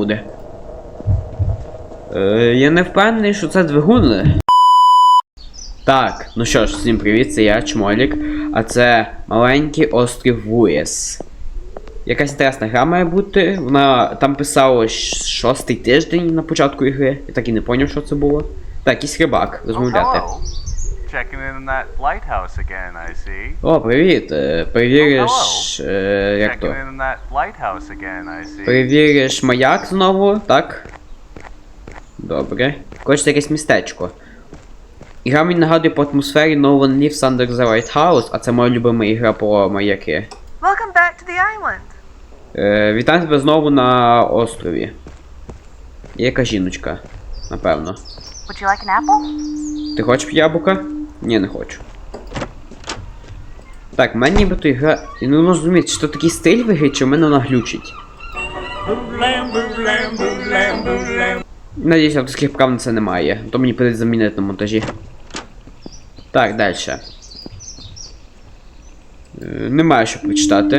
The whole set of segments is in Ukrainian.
буде. Е, я не впевнений, що це двигун. Так, ну що ж, всім привіт, це я, Чмолік, а це маленький острів Вуєс. Якась інтересна гра має бути. Вона там писало щ- шостий тиждень на початку ігри. Я так і не поняв, що це було. Так, якийсь рибак, розмовляти. Checking in that lighthouse again, I see. О, привіт. е, Перевіриш. е, як Checking то? in that lighthouse again, I see. Перевіриш маяк знову, так? Добре. Хочете якесь містечко. Ігра мені нагадує по атмосфері No One Lives Under the Lighthouse, а це моя любима ігра по маяки. Welcome back to the island. Е, вітаю тебе знову на острові. Є яка жіночка, напевно. Would you like an apple? Ти хочеш яблука? Ні, не хочу. Так, мені нібито ігра. Не можу зрозуміти, чи то такий стиль в ігрі, чи в мене вона глючить. Надіюсь, авторських прав на це немає. То мені прийдеться замінити на монтажі. Так, далі. Е, немає що прочитати.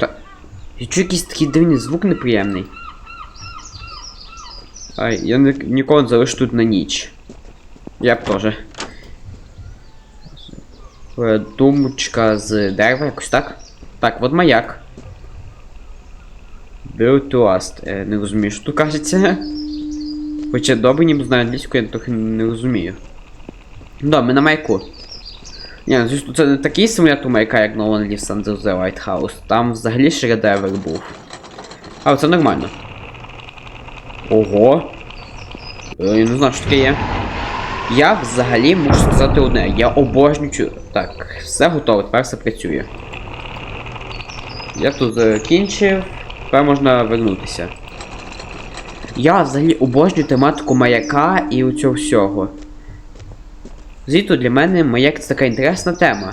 Так. Я чую якийсь такий дивний звук неприємний. Ай, я ні- нікого не залишу тут на ніч. Я б теж. Е, Думочка з дерева, якось так. Так, от маяк. To. Е, не розумію, що тут кажеться. Хоча добре ніби знаю англійську, я трохи не розумію. Да, ми на маяку. Ні, ну, звісно, це не такий симулятор маяка, як One Lives Under the Lighthouse. Там взагалі шредевер був. А, це нормально. Ого. Е, Я не знаю, що таке є. Я взагалі можу сказати одне. Я обожнюю. Так, все готово, тепер все працює. Я тут закінчив. Тепер можна вернутися. Я взагалі обожнюю тематику маяка і у цього всього. Звідти для мене маяк це така інтересна тема.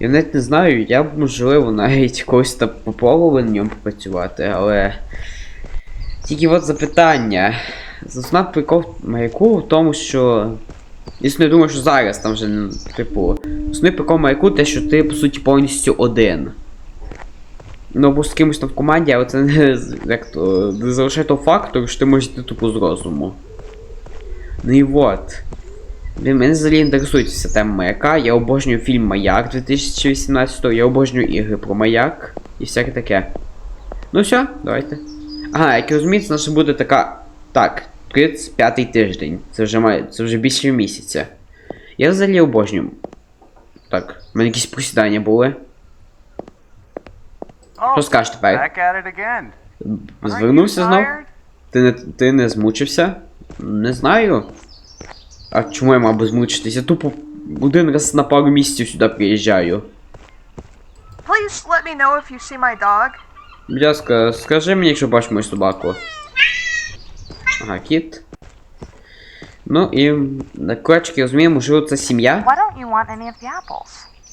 Я навіть не знаю, я б можливо навіть когось там попробував на ньому попрацювати, але. Тільки от запитання. Основна прикол маяку в тому, що. Якщо не думаю, що зараз там вже, типу. Основний прикол маяку те, що ти, по суті, повністю один. Ну, або з кимось там в команді, але це не, як то, не залишає того факту, що ти можеш йти тупо з розуму. Ну і от. Мене взагалі інтересує ця тема маяка. Я обожнюю фільм Маяк 2018 я обожнюю ігри про маяк і всяке таке. Ну все, давайте. Ага, як розумієте, наша буде така. Так, 35-й тиждень. Це вже має. Це вже більше місяця. Я взагалі обожнюю. Так, в мене якісь просідання були. Oh, Що скажеш тепер? Звернувся знов? Ти не, ти не змучився? Не знаю. А чому я мав би змучитися? Я тупо один раз на пару місяців сюди приїжджаю. Please let me know if you see my dog. Будь ласка, скажи мені, якщо бачиш мою собаку. Ага, кіт. Ну і на коротше, розумію, можливо, це сім'я.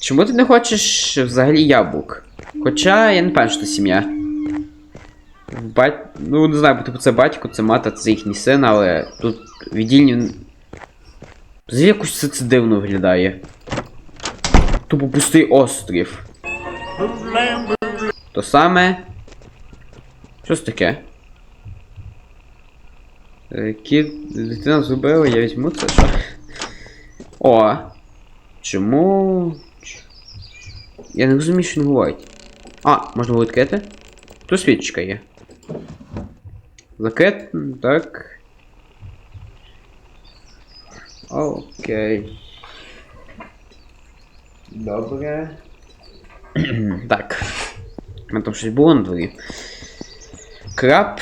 Чому ти не хочеш взагалі яблук? Хоча я не певен, що це сім'я. Бать... Ну, не знаю, бо типу це батько, це мати, це їхній син, але тут віддільні. Взагалі якось все це дивно виглядає. Тупо пустий острів. То саме. Що це таке? Е, Кіт, дитина зробила, я візьму це? О! Чому. Я не розумію, що він говорить. А, можна було відкрити? Тут свічка є. Закрит, так. Окей. Добре. так. Там щось було на дворі. Краб.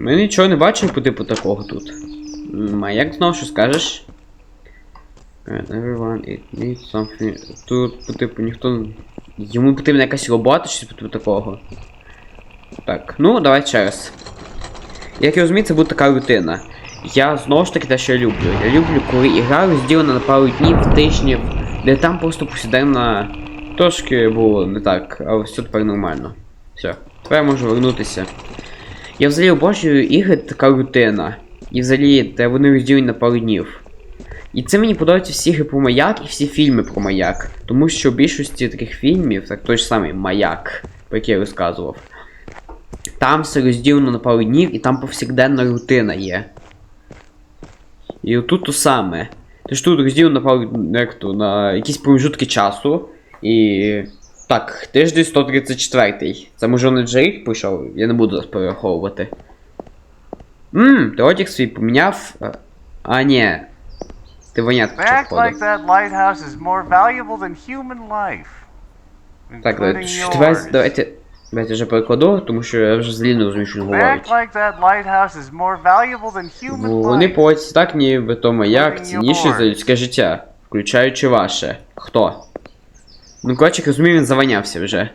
Ми нічого не бачимо по типу такого тут. М, А як знову що скажеш? Everyone it needs something. Тут, по типу, ніхто. Йому потрібна якась робота, щось по типу такого. Так, ну давай ще раз. Як я розумію, це буде така рутина. Я знову ж таки те, що я люблю. Я люблю, коли ігра розділена на пару днів, тижнів, де там просто посіденна трошки було не так, але все тепер нормально. Все, тепер я можу вернутися. Я взагалі обожнюю ігри така рутина. І взагалі, де вони розділені на пару днів. І це мені подобаються всі гри про маяк і всі фільми про маяк. Тому що в більшості таких фільмів, так той ж самий маяк, про який я розказував. Там все розділено на пару днів і там повсякденна рутина є. І отут то саме. Тож тут розділено на пару як то, на якісь промежутки часу. І. Так, тиждень 134. Це може не вже рік пройшов, я не буду перераховувати. Ммм, ти одяг свій поміняв. А, А, ні. Ти вонятку like that lighthouse is more valuable than human life. Так, давайте, давайте, давайте, давайте вже перекладу, тому що я вже взагалі не розумію, що він говорить. like that lighthouse is more valuable than human Вони поводяться так, ніби то маяк цінніший за людське життя, включаючи ваше. Хто? Ну, коротше, розумію, він заванявся вже.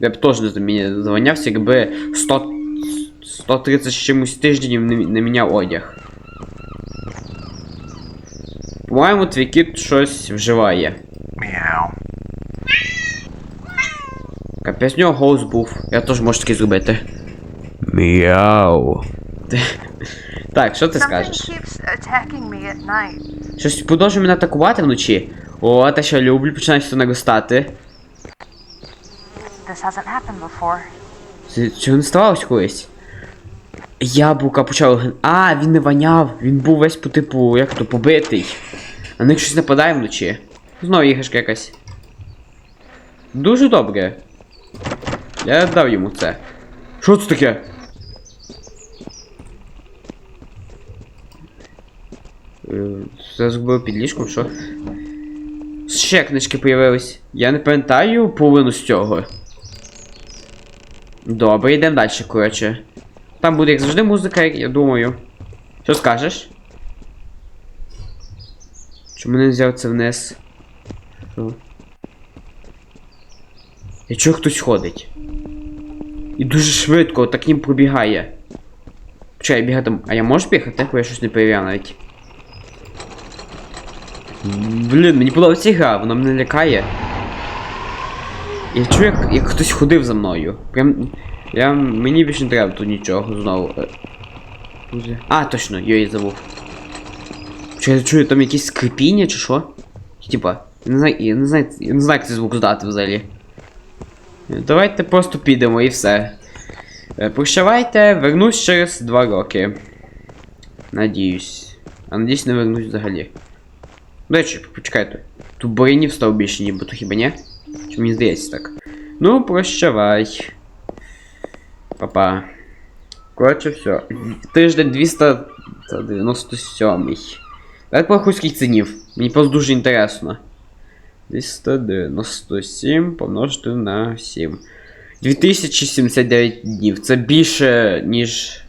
Я б теж не заванявся, якби 100, 130 з чимось тижнів не, не міняв одяг. По-моєму, твій кіт щось вживає. Meow. Капець, в нього голос був. Я теж можу таке зробити. Мяу. Так, що ти скажеш? Щось продовжує мене атакувати вночі. О, те, що люблю, наростати. This hasn't. Це чого не ставалось колись? Яблука ген- А, він не воняв. Він був весь по типу, як то, побитий. На них щось нападає вночі. Знову іграшка якась. Дуже добре. Я дав йому це. Що це таке? Е, Це зробив під ліжком, що? Ще книжки появились. Я не пам'ятаю половину з цього. Добре, йдемо далі, коротше. Там буде, як завжди, музика, я думаю. Що скажеш? Чому не взяв це вниз? Що? Я чого хтось ходить? І дуже швидко, так ним пробігає. Почекай, бігати. А я можу бігати? Бо я щось не перевіряв навіть. Блін, мені подобається гра, вона мене лякає. Я чую, як, як хтось ходив за мною. Прям. Я. Мені більше не треба тут нічого знову. Е. А, точно, я її забув. Чи я чую там якісь скрипіння чи що? Типа, я не знаю, я не знаю, я не знаю, як цей звук здати взагалі. Е, Давайте просто підемо і все. Е, Прощавайте, вернусь через два роки. Надіюсь. А надіюсь, не вернусь взагалі. До речі, почекайте. Тут боринів став більше, нібито хіба ні? Чи мені здається так? Ну, прощавай. Папа. Коротше, все. Тиждень 297. Давайте порахуй скільки цінів. Мені просто дуже інтересно. 297 помножити на 7. 2079 днів. Це більше, ніж.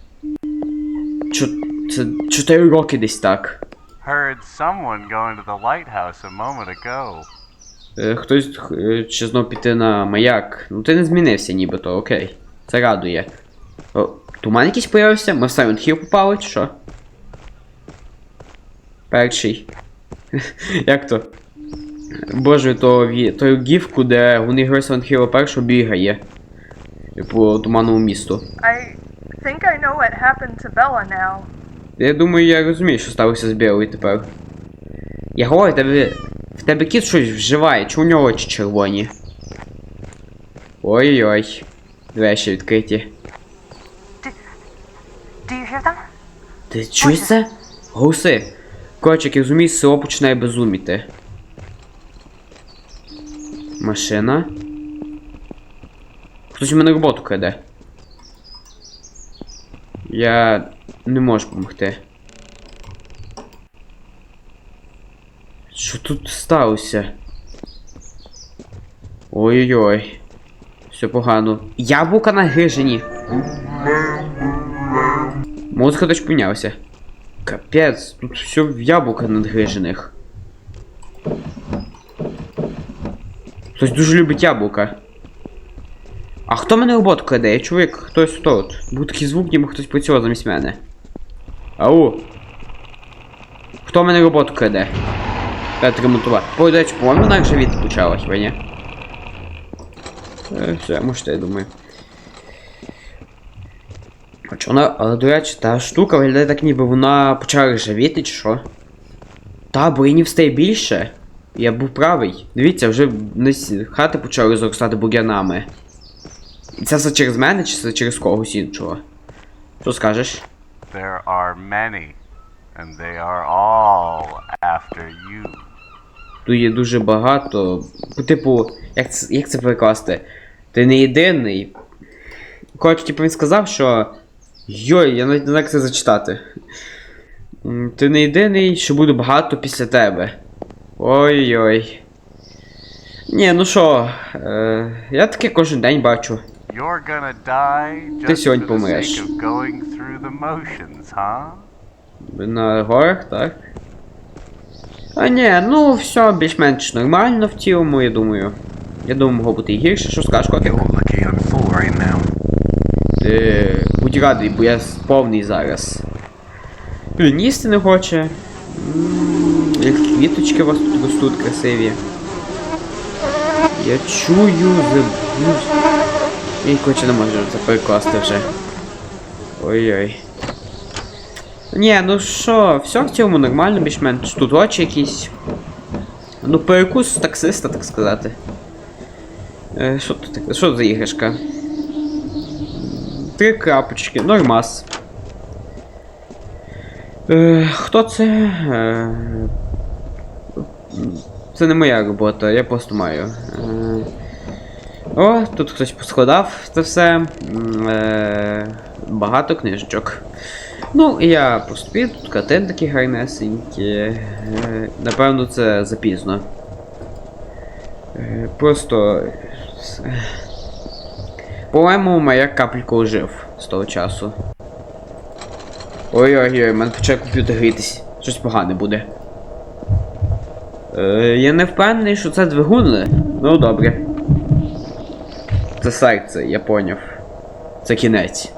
Це 4 роки десь так. Heard someone going to the lighthouse a moment ago. Е, Хтось е, чи знов піти на маяк. Ну ти не змінився нібито, окей. Це радує. О, туман якийсь появився? Ми в Silent Hill попали, чи що? Перший. Як то? Боже, то той гіфку, де вони герой Silent Hill першого бігає. По туманному місту. I think I know what happened to Bella now. Я думаю, я розумію, що сталося з білою тепер. Я говорю, тебе. В тебе кіт щось вживає, чи у нього очі червоні? Ой-ой. Двері ще відкриті. Do you hear them? Ти чуєш це? Гуси. Коротше, як я розумію, село починає безуміти. Машина. Хтось у мене роботу краде. Я не можу допомогти. Що тут сталося? Ой-ой-ой. Все погано. Яблука на грижині. Музика теж помінялася. Капець, тут все в яблука надгрижених. Хтось дуже любить яблука. А хто мене роботу краде? Я чую, як хтось тут. Був такий звук, ніби хтось працював замість мене. Ау. Хто мене роботу краде? Ремонтувати. Повідачу, по-моєму, вона як живіт почала, хіба ні? Е, все, може, я думаю. Хоч вона, але до речі, та штука виглядає так, ніби вона почала ржавіти, чи що? Та, бур'янів стає більше. Я був правий. Дивіться, вже хати почали заростати бур'янами. І це все через мене чи це через когось іншого? Що скажеш? There are many, and they are all after you. Тут є дуже багато. Типу, як це, як це перекласти? Ти не єдиний. Коротше, типу він сказав, що. Йой, я навіть не знаю, як це зачитати. Ти не єдиний, що буде багато після тебе. Ой-ой. Ні, ну що, е, я таке кожен день бачу. You're gonna die Ти сьогодні помреш. huh? На горах, так? А ні, ну все більш-менш нормально в цілому, я думаю. Я думаю, могло бути і гірше, що скажеш, now. Ти будь радий, бо я повний зараз. Їсти не хоче. Як квіточки у вас тут ростуть красиві. Я чую забув. І коротше не можу перекласти вже. Ой-ой. Ні, ну що, все в цьому нормально, більш-менш. Тут очі якісь. Ну, перекус таксиста, так сказати. Е, що тут таке? Що за іграшка? Три крапочки, нормас. Е, хто це? Е, це не моя робота, я просто маю. Е, о, тут хтось поскладав це все. Е, багато книжечок. Ну, я поступив, тут картин такі гарнесенькі. Е, напевно, це запізно. Е, просто. е, по-моєму, моя капелька ожив з того часу. Ой-ой-ой, в мене почав комп'ютер грітись. Щось погане буде. Е, я не впевнений, що це двигун. Ну добре. Це серце, я поняв. Це кінець.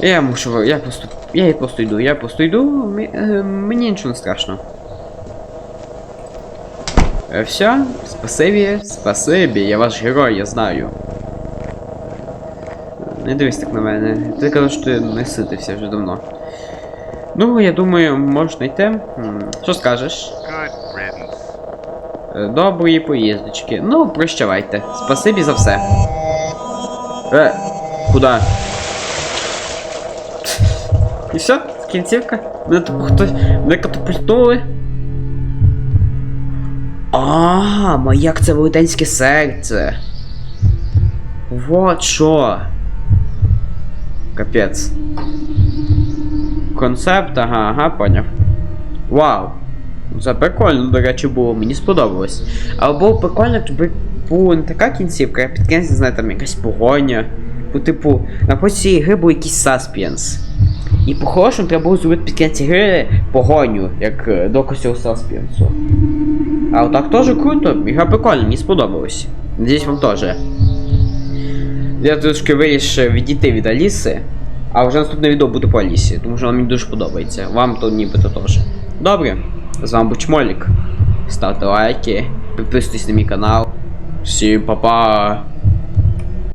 Я мушу. Я просто. Я просто йду, я просто йду, е, мені нічого не страшно. Е, Все, спасибі, спасибі, я ваш герой, я знаю. Не дивись так на мене. Ти казав, що ти не ситився вже давно. Ну, я думаю, можна йти. Що скажеш? Е, Доброї поїздочки. Ну, прощавайте. Спасибі за все. Е, куди? І все? Кінцівка? Мене тупо хтось. Мене катапультнули. А, маяк це велетенське серце. Вот що. Капець. Концепт, ага, ага, поняв. Вау. Це прикольно, до речі, було, мені сподобалось. Але було прикольно, якби була не така кінцівка, а під кінець, не знаю, там якась погоня. Бо, типу, на цієї гри був якийсь саспенс. І по-хорошому треба було зробити під кінець гри погоню, як е, доказ цього саспенсу. А отак теж круто, ігра прикольна, мені сподобалось. Надіюсь, вам теж. Я трошки вирішив відійти від Аліси, а вже наступне відео буде по Алісі, тому що вона мені дуже подобається. Вам то нібито теж. Добре, з вами був Чмолік. Ставте лайки, підписуйтесь на мій канал. Всім па-па!